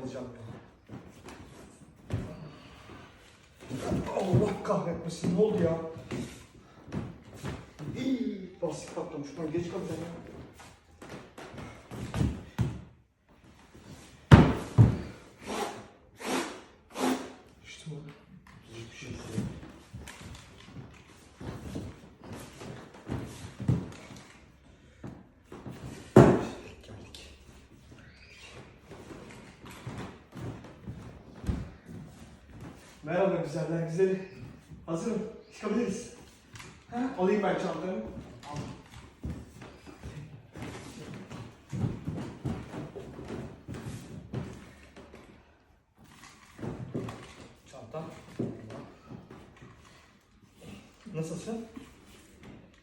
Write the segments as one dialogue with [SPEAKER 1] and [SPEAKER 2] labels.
[SPEAKER 1] kalacağım. Allah kahretmesin ne oldu ya? İyi, basık patlamış. Ben geç kalacağım ya. İşte bu. Hiçbir şey yok. Geldik. Merhaba güzeller güzeli. Hazırım. Çıkabiliriz. Ha? Alayım ben çantamı. Al. Çantam. Nasılsın?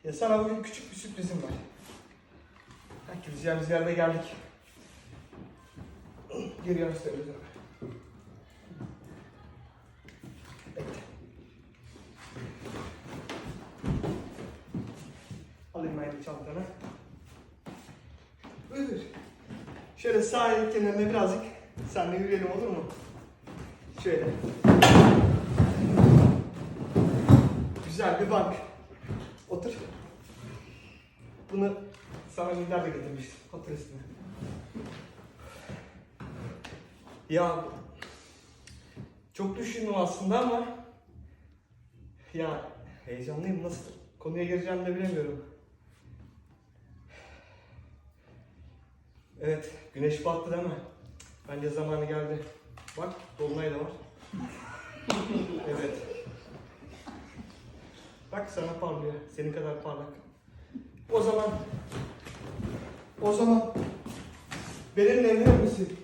[SPEAKER 1] Ya sana bugün küçük bir sürprizim var. Ha, gideceğimiz yerde geldik. Geri gösteririz abi. Çantanı. Buyur. Şöyle sahil kenarına birazcık seninle yürüyelim olur mu? Şöyle. Güzel bir bank. Otur. Bunu sana Minder de getirmiştim. Otur üstüne. Ya çok düşündüm aslında ama ya heyecanlıyım nasıl konuya gireceğimi de bilemiyorum. Evet, güneş battı değil mi? Bence zamanı geldi. Bak, dolunay da var. evet. Bak sana parlıyor, senin kadar parlak. O zaman, o zaman benimle evlenir misin?